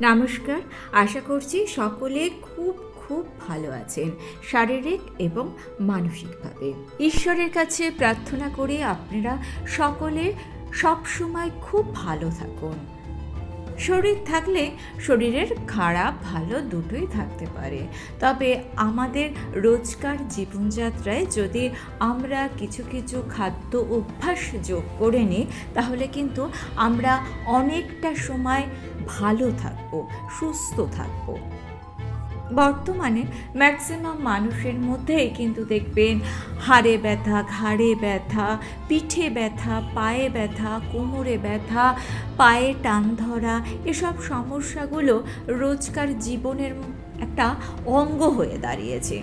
নমস্কার, আশা করছি সকলে খুব খুব ভালো আছেন, শারীরিক এবং মানসিকভাবে। ঈশ্বরের কাছে প্রার্থনা করে আপনারা সকলে সবসময় খুব ভালো থাকুন। শরীর থাকলে শরীরের খারাপ, ভালো দুটোই থাকতে পারে। তবে আমাদের রোজকার জীবনযাত্রায় যদি আমরা কিছু কিছু খাদ্য অভ্যাস যোগ করে নিই, তাহলে কিন্তু আমরা অনেকটা সময় ভালো থাকব, সুস্থ থাকব। বর্তমানে ম্যাক্সিমাম মানুষের মধ্যেই কিন্তু দেখবেন হাড়ে ব্যথা, ঘাড়ে ব্যথা, পিঠে ব্যথা, পায়ে ব্যথা, কোমরে ব্যথা, পায়ে টান ধরা, এসব সমস্যাগুলো রোজকার জীবনের একটা অঙ্গ হয়ে দাঁড়িয়েছে।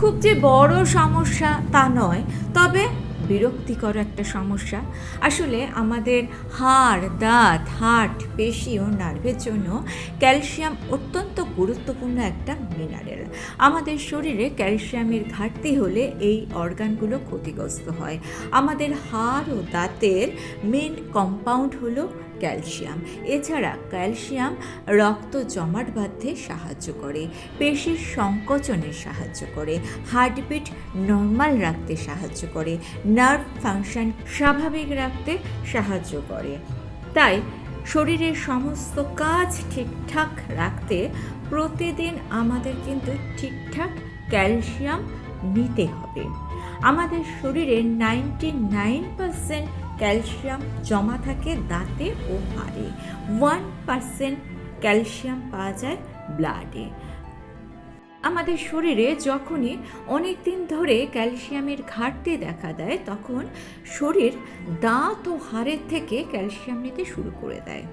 খুব যে বড় সমস্যা তা নয়, তবে বিরক্তিকর একটা সমস্যা। আসলে আমাদের হাড়, দাঁত হার্ট পেশি ও নার্ভের জন্য ক্যালসিয়াম অত্যন্ত গুরুত্বপূর্ণ একটা মিনারেল আমাদের শরীরে ক্যালসিয়ামের ঘাটতি হলে এই অর্গানগুলো ক্ষতিগ্রস্ত হয়। আমাদের হাড় ও দাঁতের মেন কম্পাউন্ড হলো ক্যালসিয়াম। এছাড়া ক্যালসিয়াম রক্ত জমাট বাঁধতে সাহায্য করে, পেশির সংকোচনে সাহায্য করে, হার্টবিট নর্মাল রাখতে সাহায্য করে, নার্ভ ফাংশন স্বাভাবিক রাখতে সাহায্য করে। তাই শরীরের সমস্ত কাজ ঠিকঠাক রাখতে প্রতিদিন আমাদের কিন্তু ঠিকঠাক ক্যালসিয়াম নিতে হবে। আমাদের শরীরে নাইনটি নাইন পার্সেন্ট ক্যালসিয়াম জমা থাকে দাঁতে ও হাড়ে। ওয়ান পার্সেন্ট ক্যালসিয়াম পাওয়া যায় ব্লাডে। আমাদের শরীরে যখনই অনেক দিন ধরে ক্যালসিয়ামের ঘাটতি দেখা দেয়, তখন শরীর দাঁত ও হাড়ের থেকে ক্যালসিয়াম নিতে শুরু করে দেয়।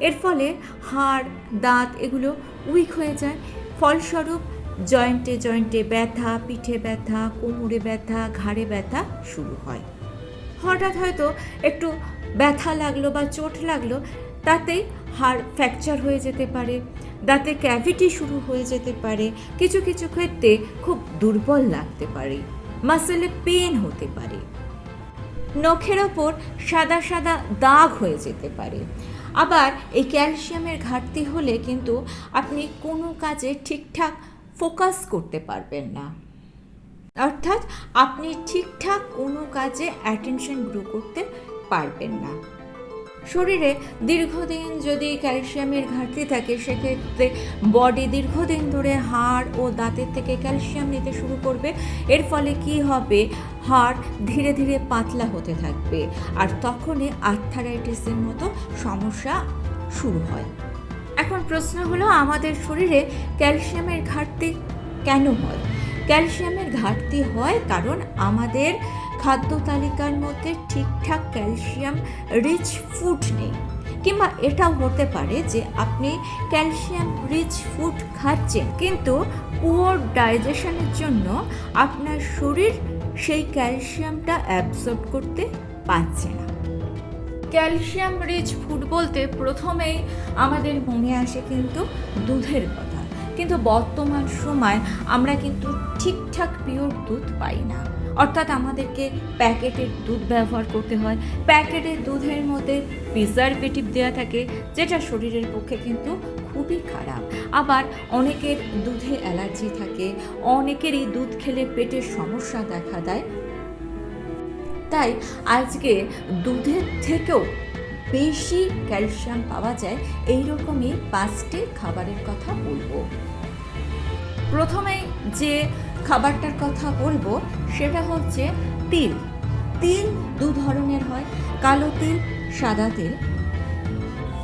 এর ফলে হাড়, দাঁত এগুলো উইক হয়ে যায়। ফলস্বরূপ জয়েন্টে জয়েন্টে ব্যথা, পিঠে ব্যথা, কোমরে ব্যথা, ঘাড়ে ব্যথা শুরু হয়। হঠাৎ হয়তো একটু ব্যথা লাগল বা চোট লাগল, তাতেই হাড় ফ্র্যাকচার হয়ে যেতে পারে, দাঁতে ক্যাভিটি শুরু হয়ে যেতে পারে, কিছু কিছু ক্ষেত্রে খুব দুর্বল লাগতে পারে মাসেলে পেন হতে পারে। নখের ওপর সাদা সাদা দাগ হয়ে যেতে পারে। আবার এই ক্যালসিয়ামের ঘাটতি হলে কিন্তু আপনি কোনো কাজে ঠিকঠাক ফোকাস করতে পারবেন না। অর্থাৎ আপনি ঠিকঠাক কোনো কাজে অ্যাটেনশন গ্রো করতে পারবেন না। শরীরে দীর্ঘদিন যদি ক্যালসিয়ামের ঘাটতি থাকে, সেক্ষেত্রে বডি দীর্ঘদিন ধরে হাড় ও দাঁতের থেকে ক্যালসিয়াম নিতে শুরু করবে। এর ফলে কি হবে? হাড় ধীরে ধীরে পাতলা হতে থাকবে আর তখনই আর্থারাইটিসের মতো সমস্যা শুরু হয়। এখন প্রশ্ন হলো, আমাদের শরীরে ক্যালসিয়ামের ঘাটতি কেন হয়? ক্যালসিয়ামের ঘাটতি হয় কারণ আমাদের খাদ্য তালিকার মধ্যে ঠিকঠাক ক্যালসিয়াম রিচ ফুড নেই। কিংবা এটাও হতে পারে যে আপনি ক্যালসিয়াম রিচ ফুড খাচ্ছেন, কিন্তু পুয়ার ডাইজেশনের জন্য আপনার শরীর সেই ক্যালসিয়ামটা অ্যাবসর্ব করতে পারছে না। ক্যালসিয়াম রিচ ফুড বলতে প্রথমেই আমাদের মনে আসে কিন্তু দুধের কথা। কিন্তু বর্তমান সময় আমরা কিন্তু ঠিকঠাক পিওর দুধ পাই না। অর্থাৎ আমাদেরকে প্যাকেটের দুধ ব্যবহার করতে হয়। প্যাকেটের দুধের মধ্যে প্রিজারভেটিভ দেওয়া থাকে, যেটা শরীরের পক্ষে কিন্তু খুবই খারাপ। আবার অনেকের দুধে অ্যালার্জি থাকে অনেকেরই দুধ খেলে পেটের সমস্যা দেখা দেয়। তাই আজকে দুধের থেকেও বেশি ক্যালসিয়াম পাওয়া যায় এই রকমই পাঁচটি খাবারের কথা বলব। প্রথমে যে খাবারটার কথা বলব, সেটা হচ্ছে তিল। তিল দু ধরনের হয়, কালো তিল, সাদা তিল।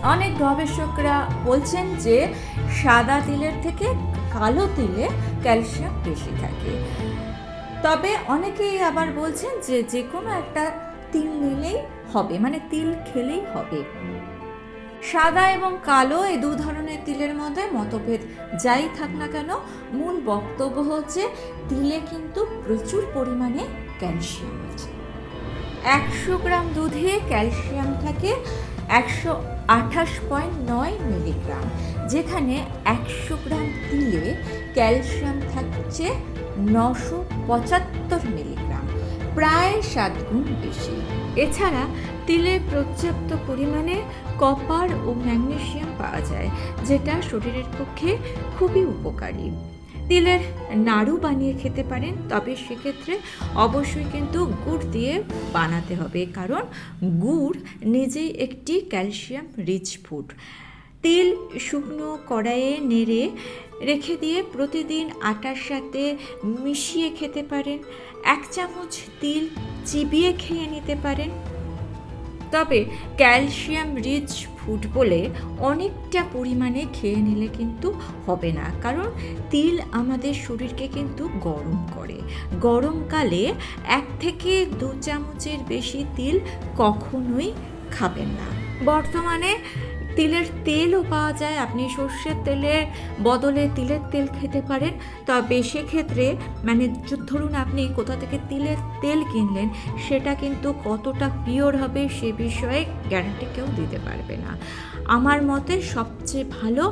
অনেক গবেষকরা বলছেন যে সাদা তিলের থেকে কালো তিলে ক্যালসিয়াম বেশি থাকে। তবে অনেকেই আবার বলছেন যে যে কোনো একটা তিল নিলেই হবে মানে তিল খেলেই হবে। সাদা এবং কালো এই দু ধরনের তিলের মধ্যে মতভেদ যাই থাক না কেন, মূল বক্তব্য হচ্ছে তিলে কিন্তু প্রচুর পরিমাণে ক্যালসিয়াম আছে। একশো গ্রাম দুধে ক্যালসিয়াম থাকে একশো আঠাশ পয়েন্ট নয় মিলিগ্রাম, যেখানে একশো গ্রাম তিলে ক্যালসিয়াম থাকছে নশো পঁচাত্তর মিলিগ্রাম। প্রায় সাত গুণ বেশি। এছাড়া তিলে পর্যাপ্ত পরিমাণে কপার ও ম্যাগনেসিয়াম পাওয়া যায়, যেটা শরীরের পক্ষে খুবই উপকারী। তিলের নাড়ু বানিয়ে খেতে পারেন, তবে সেক্ষেত্রে অবশ্যই কিন্তু গুড় দিয়ে বানাতে হবে, কারণ গুড় নিজেই একটি ক্যালসিয়াম রিচ ফুড। তিল শুকনো কড়াইয়ে নেড়ে রেখে দিয়ে প্রতিদিন আটার সাথে মিশিয়ে খেতে পারেন। এক চামচ তিল চিবিয়ে খেয়ে নিতে পারেন। তবে ক্যালসিয়াম রিচ ফুড বলে অনেকটা পরিমাণে খেয়ে নিলে কিন্তু হবে না। কারণ তিল আমাদের শরীরকে কিন্তু গরম করে। গরমকালে এক থেকে দু চামচের বেশি তিল কখনোই খাবেন না। বর্তমানে তিলের তেলও পাওয়া যায়। আপনি সর্ষের তেলের বদলে তিলের তেল খেতে পারেন। তবে সেক্ষেত্রে মানে ধরুন আপনি কোথা থেকে তিলের তেল কিনলেন, সেটা কিন্তু কতটা পিওর হবে সে বিষয়ে গ্যারান্টি কেউ দিতে পারবে না। আমার মতে সবচেয়ে ভালো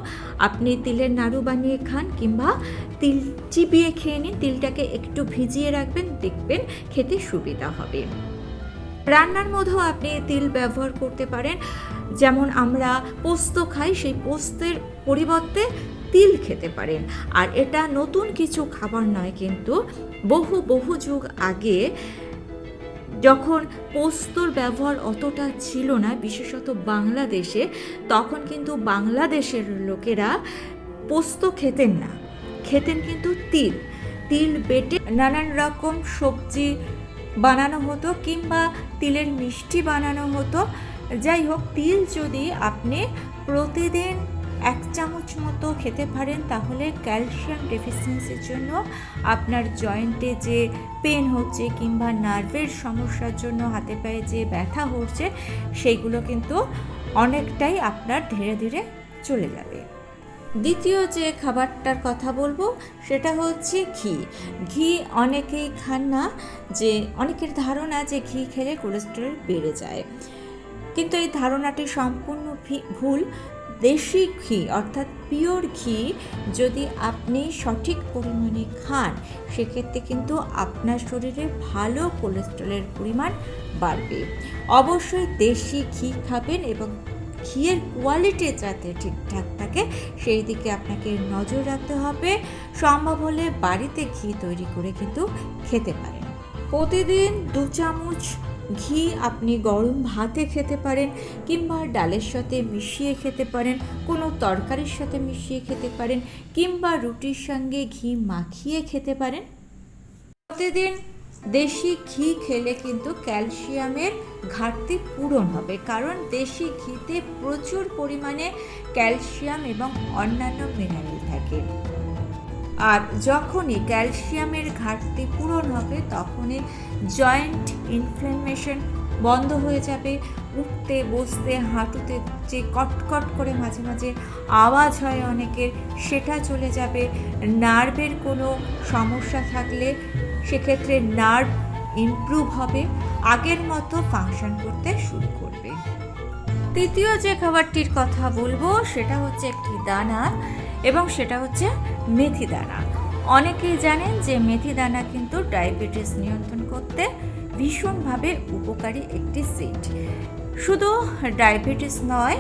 আপনি তিলের নাড়ু বানিয়ে খান কিংবা তিল চিবিয়ে খেয়ে নিন, তিলটাকে একটু ভিজিয়ে রাখবেন, দেখবেন খেতে সুবিধা হবে। রান্নার মধ্যেও আপনি তিল ব্যবহার করতে পারেন। যেমন আমরা পোস্ত খাই, সেই পোস্তের পরিবর্তে তিল খেতে পারেন। আর এটা নতুন কিছু খাবার নয়, কিন্তু বহু বহু যুগ আগে যখন পোস্তর ব্যবহার অতটা ছিল না, বিশেষত বাংলাদেশে, তখন কিন্তু বাংলাদেশের লোকেরা পোস্ত খেতেন না। খেতেন কিন্তু তিল। তিল বেটে নানান রকম সবজি বানানো হতো কিংবা তিলের মিষ্টি বানানো হতো। যাই হোক, তিল যদি আপনি প্রতিদিন এক চামচ মতো খেতে পারেন, তাহলে ক্যালসিয়াম ডেফিসিয়েন্সির জন্য আপনার জয়েন্টে যে পেন হচ্ছে কিংবা নার্ভের সমস্যার জন্য হাতে পায়ে যে ব্যথা হচ্ছে সেইগুলো কিন্তু অনেকটাই আপনার ধীরে ধীরে চলে যাবে। দ্বিতীয় যে খাবারটার কথা বলব, সেটা হচ্ছে ঘি। ঘি অনেকেই খান না, যে অনেকের ধারণা যে ঘি খেলে কোলেস্টেরল বেড়ে যায়। কিন্তু এই ধারণাটি সম্পূর্ণ ভুল। দেশি ঘি, অর্থাৎ পিওর ঘি, যদি আপনি সঠিক পরিমাণে খান, সেক্ষেত্রে কিন্তু আপনার শরীরে ভালো কোলেস্ট্রলের পরিমাণ বাড়বে। অবশ্যই দেশি ঘি খাবেন এবং ঘিয়ের কোয়ালিটি যাতে ঠিকঠাক থাকে, সেই দিকে আপনাকে নজর রাখতে হবে। সম্ভব হলে বাড়িতে ঘি তৈরি করে কিন্তু খেতে পারেন। প্রতিদিন দু চামচ ঘি আপনি গরম ভাতে খেতে পারেন কিংবা ডালের সাথে মিশিয়ে খেতে পারেন, কোনো তরকারির সাথে মিশিয়ে খেতে পারেন কিংবা রুটির সঙ্গে ঘি মাখিয়ে খেতে পারেন। প্রতিদিন দেশি ঘি খেলে কিন্তু ক্যালসিয়ামের ঘাটতি পূরণ হবে, কারণ দেশি ঘিতে প্রচুর পরিমাণে ক্যালসিয়াম এবং অন্যান্য মিনারেল থাকে। আর যখনই ক্যালসিয়ামের ঘাটতি পূরণ হবে, তখনই জয়েন্ট ইনফ্লেমেশন বন্ধ হয়ে যাবে। উঠতে, বসতে, হাঁটুতে যে কটকট করে মাঝে মাঝে আওয়াজ হয় অনেকের, সেটা চলে যাবে। নার্ভের কোনো সমস্যা থাকলে সেক্ষেত্রে নার্ভ ইমপ্রুভ হবে। আগের মতো ফাংশন করতে শুরু করবে। তৃতীয় যে খাবারটির কথা বলব, সেটা হচ্ছে একটি দানা এবং সেটা হচ্ছে মেথি দানা অনেকেই জানেন যে মেথি দানা কিন্তু ডায়াবেটিস নিয়ন্ত্রণ করতে ভীষণভাবে উপকারী একটি সিড। শুধু ডায়াবেটিস নয়,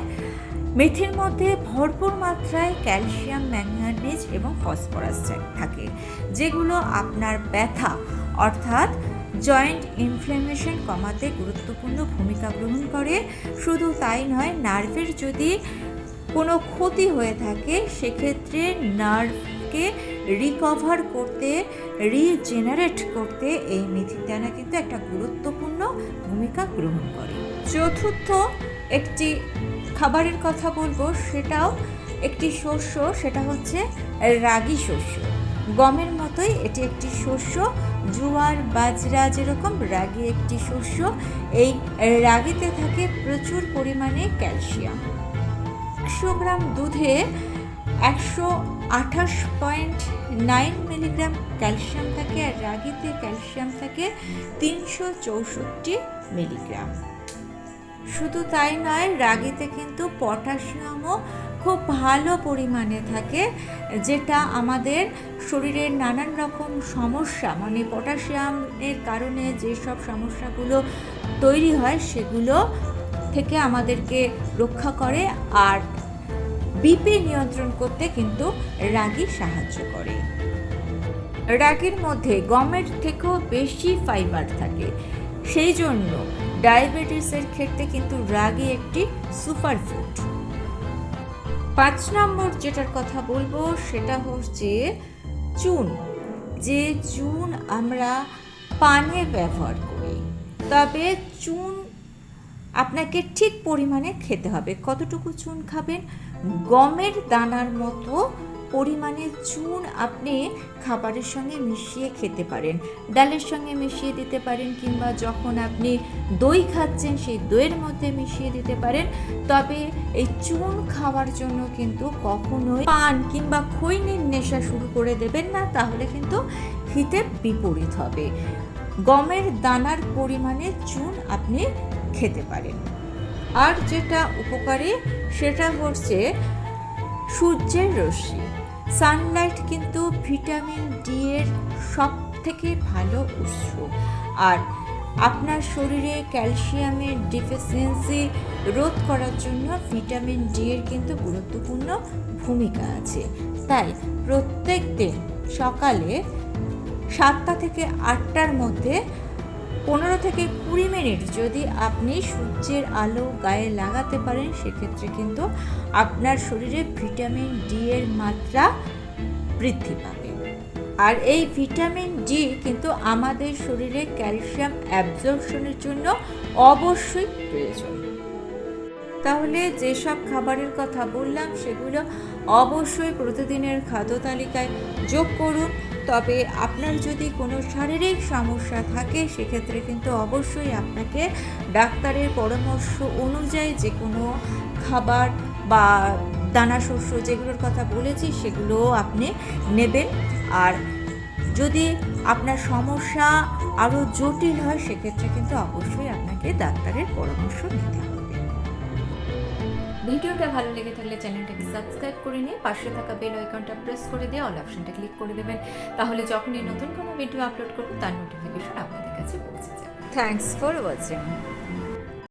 মেথির মধ্যে ভরপুর মাত্রায় ক্যালসিয়াম ম্যাঙ্গানিজ এবং ফসফরাস থাকে, যেগুলো আপনার ব্যথা অর্থাৎ জয়েন্ট ইনফ্ল্যামেশন কমাতে গুরুত্বপূর্ণ ভূমিকা গ্রহণ করে। শুধু তাই নয়, নার্ভের যদি কোনো ক্ষতি হয়ে থাকে, সেক্ষেত্রে নার্ভকে রিকভার করতে রিজেনারেট করতে এই মেথি দানা কিন্তু একটা গুরুত্বপূর্ণ ভূমিকা গ্রহণ করে। চতুর্থ একটি খাবারের কথা বলব, সেটাও একটি শস্য, সেটা হচ্ছে রাগি শস্য। গমের মতোই এটি একটি শস্য, জোয়ার, বাজরা যেরকম রাগি একটি শস্য, এই রাগিতে থাকে প্রচুর পরিমাণে ক্যালসিয়াম। একশো গ্রাম দুধে একশো আঠাশ পয়েন্ট নাইন মিলিগ্রাম ক্যালসিয়াম থাকে আর রাগিতে ক্যালসিয়াম থাকে তিনশো চৌষট্টি মিলিগ্রাম। শুধু তাই নয়, রাগিতে কিন্তু পটাশিয়ামও খুব ভালো পরিমাণে থাকে, যেটা আমাদের শরীরের নানান রকম সমস্যা মানে পটাশিয়ামের কারণে যেসব সমস্যাগুলো তৈরি হয়, সেগুলো থেকে আমাদেরকে রক্ষা করে আর বিপি নিয়ন্ত্রণ করতে কিন্তু রাগি সাহায্য করে। রাগির মধ্যে গমের থেকেও বেশি ফাইবার থাকে। সেই জন্য ডায়াবেটিসের ক্ষেত্রে কিন্তু রাগি একটি সুপারফুড পাঁচ নম্বর যেটার কথা বলব সেটা হচ্ছে চুন। যে চুন আমরা পানে ব্যবহার করি, তবে চুন আপনাকে ঠিক পরিমাণে খেতে হবে। কতটুকু চুন খাবেন? গমের দানার মতো পরিমাণে চুন আপনি খাবারের সঙ্গে মিশিয়ে খেতে পারেন। ডালের সঙ্গে মিশিয়ে দিতে পারেন কিংবা যখন আপনি দই খাচ্ছেন, সেই দইয়ের মধ্যে মিশিয়ে দিতে পারেন। তবে এই চুন খাওয়ার জন্য কিন্তু কখনোই পান কিংবা খৈনির নেশা শুরু করে দেবেন না, তাহলে কিন্তু হিতে বিপরীত হবে। গমের দানার পরিমাণে চুন আপনি খেতে পারেন আর যেটা উপকারী, সেটা হচ্ছে সূর্যের রশ্মি। সানলাইট কিন্তু ভিটামিন ডি এর সব থেকে ভালো উৎস। আর আপনার শরীরে ক্যালসিয়ামের ডিফিসিয়েন্সি রোধ করার জন্য ভিটামিন ডি এর কিন্তু গুরুত্বপূর্ণ ভূমিকা আছে। তাই প্রত্যেক দিন সকালে সাতটা থেকে আটটার মধ্যে পনেরো থেকে কুড়ি মিনিট যদি আপনি সূর্যের আলো গায়ে লাগাতে পারেন, সেক্ষেত্রে কিন্তু আপনার শরীরে ভিটামিন ডি এর মাত্রা বৃদ্ধি পাবে। আর এই ভিটামিন ডি কিন্তু আমাদের শরীরে ক্যালসিয়াম অ্যাবজর্পশনের জন্য অবশ্যই প্রয়োজন। তাহলে যেসব খাবারের কথা বললাম, সেগুলো অবশ্যই প্রতিদিনের খাদ্য তালিকায় যোগ করুন। তবে আপনার যদি কোনো শারীরিক সমস্যা থাকে, সেক্ষেত্রে কিন্তু অবশ্যই আপনাকে ডাক্তারের পরামর্শ অনুযায়ী যে কোনো খাবার বা দানা শস্য যেগুলোর কথা বলেছি সেগুলোও আপনি নেবেন। আর যদি আপনার সমস্যা আরও জটিল হয়, সেক্ষেত্রে কিন্তু অবশ্যই আপনাকে ডাক্তারের পরামর্শ নিতে হবে। ভিডিওটা ভালো লেগে থাকলে চ্যানেলটাকে সাবস্ক্রাইব করে নিয়ে পাশে থাকা বেল আইকনটা প্রেস করে দিয়ে অল অপশনটা ক্লিক করে দেবেন। তাহলে যখনই নতুন কোনো ভিডিও আপলোড করব, তার নোটিফিকেশন আপনাদের কাছে পৌঁছে যাবে। Thanks for watching